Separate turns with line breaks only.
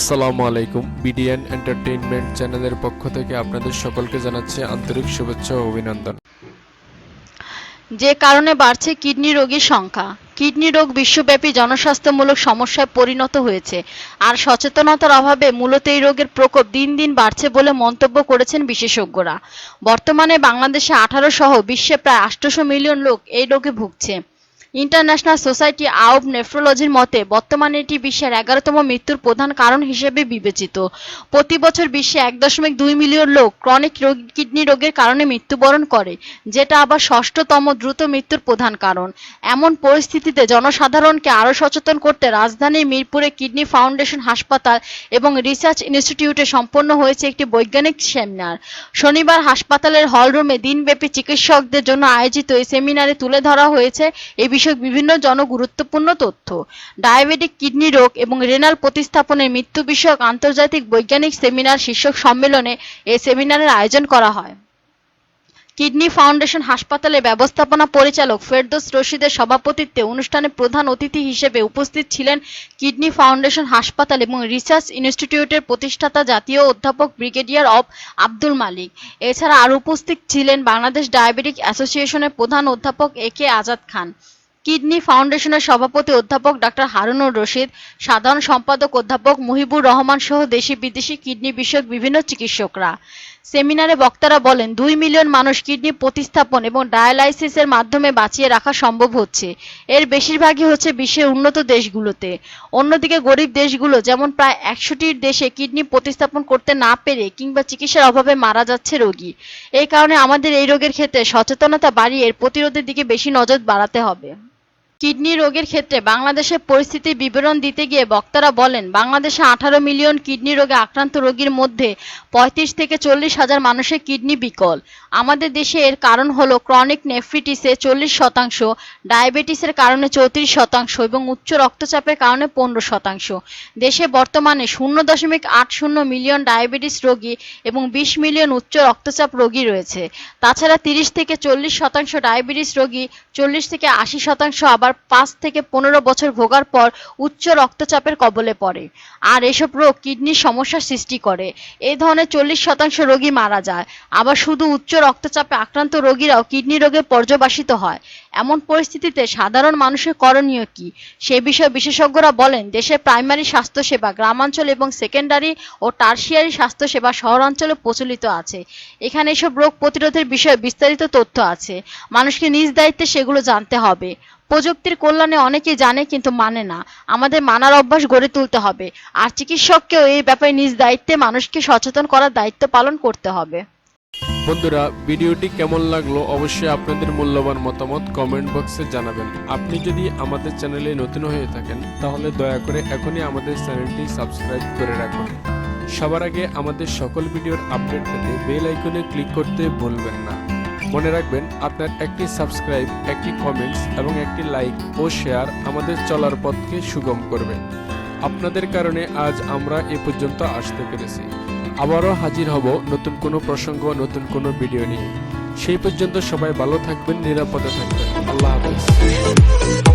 আসসালামু আলাইকুম BDN entertainment চ্যানেলের পক্ষ থেকে আপনাদের সকলকে জানাচ্ছি আন্তরিক শুভেচ্ছা ও অভিনন্দন যে কারণে বাড়ছে কিডনি রোগীর সংখ্যা কিডনি রোগ বিশ্বব্যাপী জনস্বাস্থ্যমূলক সমস্যায় পরিণত হয়েছে আর সচেতনতার অভাবে মূলত এই রোগের প্রকোপ দিন দিন বাড়ছে বলে মন্তব্য করেছেন বিশেষজ্ঞরা বর্তমানে বাংলাদেশে আঠারো সহ বিশ্বে প্রায় আটশোশো মিলিয়ন লোক এই রোগে ভুগছে ইন্টারন্যাশনাল সোসাইটি আউব নেফ্রোলজির মতে বর্তমানে এটি বিশ্বের এগারোতম মৃত্যুর প্রধান কারণ হিসেবে বিবেচিত প্রতি বছর বিশ্বে এক দশমিক দুই মিলিয়ন লোক ক্রনিক কিডনি রোগের কারণে মৃত্যুবরণ করে যেটা আবার ষষ্ঠতম দ্রুত মৃত্যুর প্রধান কারণ এমন পরিস্থিতিতে জনসাধারণকে আরও সচেতন করতে রাজধানীর মিরপুরে কিডনি ফাউন্ডেশন হাসপাতাল এবং রিসার্চ ইনস্টিটিউটে সম্পন্ন হয়েছে একটি বৈজ্ঞানিক সেমিনার শনিবার হাসপাতালের হলরুমে দিনব্যাপী চিকিৎসকদের জন্য আয়োজিত এই সেমিনারে তুলে ধরা হয়েছে এই বিষয়ক বিভিন্ন জনগুরুত্বপূর্ণ তথ্য ডায়াবেটিক কিডনি রোগ এবং রেনাল প্রতিস্থাপনের মৃত্যু বিষয়ক আন্তর্জাতিক বৈজ্ঞানিক সেমিনার শীর্ষক সম্মেলনে এই সেমিনারের আয়োজন করা হয় কিডনি ফাউন্ডেশন হাসপাতালের ব্যবস্থাপনা পরিচালক ফেরদোস রশিদের সভাপতিত্বে অনুষ্ঠানে প্রধান অতিথি হিসেবে উপস্থিত ছিলেন কিডনি ফাউন্ডেশন হাসপাতাল এবং রিসার্চ ইনস্টিটিউটের প্রতিষ্ঠাতা জাতীয় অধ্যাপক ব্রিগেডিয়ার অব আব্দুল মালিক এছাড়া আর উপস্থিত ছিলেন বাংলাদেশ ডায়াবেটিক অ্যাসোসিয়েশনের প্রধান অধ্যাপক এ কে আজাদ খান কিডনি ফাউন্ডেশনের সভাপতি অধ্যাপক ডাক্তার হারুনুর রশিদ, সাধারণ সম্পাদক অধ্যাপক মুহিবুর রহমান সহ দেশি-বিদেশি কিডনি বিষয়ক বিভিন্ন চিকিৎসকরা। সেমিনারে বক্তারা বলেন, দুই মিলিয়ন মানুষ কিডনি প্রতিস্থাপন এবং ডায়ালাইসিসের মাধ্যমে বাঁচিয়ে রাখা সম্ভব হচ্ছে। এর বেশিরভাগই হচ্ছে বিশ্বের উন্নত দেশগুলোতে। অন্যদিকে গরিব দেশগুলো যেমন প্রায় একশোটির দেশে কিডনি প্রতিস্থাপন করতে না পেরে কিংবা চিকিৎসার অভাবে মারা যাচ্ছে রোগী। এই কারণে আমাদের এই রোগের ক্ষেত্রে সচেতনতা বাড়িয়ে প্রতিরোধের দিকে বেশি নজর বাড়াতে হবে। কিডনি রোগের ক্ষেত্রে বাংলাদেশের পরিস্থিতির বিবরণ দিতে গিয়ে বক্তারা বলেন বাংলাদেশে আঠারো মিলিয়ন কিডনি রোগে আক্রান্ত রোগীর মধ্যে পঁয়ত্রিশ থেকে চল্লিশ হাজার মানুষের কিডনি বিকল আমাদের দেশে এর কারণ হল ক্রনিক নেফ্রিটিসে চল্লিশ শতাংশ ডায়াবেটিসের কারণে চৌত্রিশ শতাংশ এবং উচ্চ রক্তচাপের কারণে পনেরো শতাংশ দেশে বর্তমানে শূন্য দশমিক আট শূন্য মিলিয়ন ডায়াবেটিস রোগী এবং বিশ মিলিয়ন উচ্চ রক্তচাপ রোগী রয়েছে তাছাড়া তিরিশ থেকে চল্লিশ শতাংশ ডায়াবেটিস রোগী চল্লিশ থেকে আশি শতাংশ আবার হওয়ার পাঁচ থেকে পনেরো বছর ভোগার পর উচ্চ রক্তচাপের কবলে পড়ে আর এসব রোগ কিডনির সমস্যার সৃষ্টি করে এই ধরনের চল্লিশ শতাংশ রোগী মারা যায় আবার শুধু উচ্চ রক্তচাপে আক্রান্ত রোগীরাও কিডনি রোগে পর্যবাসিত হয় এমন পরিস্থিতিতে সাধারণ মানুষের করণীয় কি সে বিষয়ে বিশেষজ্ঞরা বলেন দেশের প্রাইমারি স্বাস্থ্যসেবা গ্রামাঞ্চল এবং সেকেন্ডারি ও টার্সিয়ারি স্বাস্থ্যসেবা শহরাঞ্চলে প্রচলিত আছে এখানে এসব রোগ প্রতিরোধের বিষয়ে বিস্তারিত তথ্য আছে মানুষকে নিজ দায়িত্বে সেগুলো জানতে হবে প্রযুক্তির কল্যাণে অনেকেই জানে কিন্তু মানে না আমাদের মানার অভ্যাস গড়ে তুলতে হবে আর চিকিৎসককেও এই ব্যাপারে নিজ দায়িত্বে মানুষকে সচেতন করার দায়িত্ব পালন করতে হবে
বন্ধুরা ভিডিওটি কেমন লাগলো অবশ্যই আপনাদের মূল্যবান মতামত কমেন্ট বক্সে জানাবেন আপনি যদি আমাদের চ্যানেলে নতুন হয়ে থাকেন তাহলে দয়া করে এখনই আমাদের চ্যানেলটি সাবস্ক্রাইব করে রাখুন সবার আগে আমাদের সকল ভিডিওর আপডেট পেতে বেল আইকনে ক্লিক করতে ভুলবেন না মনে রাখবেন আপনার একটি সাবস্ক্রাইব একটি কমেন্টস এবং একটি লাইক ও শেয়ার আমাদের চলার পথকে সুগম করবে আপনাদের কারণে আজ আমরা এ পর্যন্ত আসতে পেরেছি আবারও হাজির হব নতুন কোনো প্রসঙ্গ নতুন কোনো ভিডিও নিয়ে সেই পর্যন্ত সবাই ভালো থাকবেন নিরাপদে থাকবেন আল্লাহ হাফেজ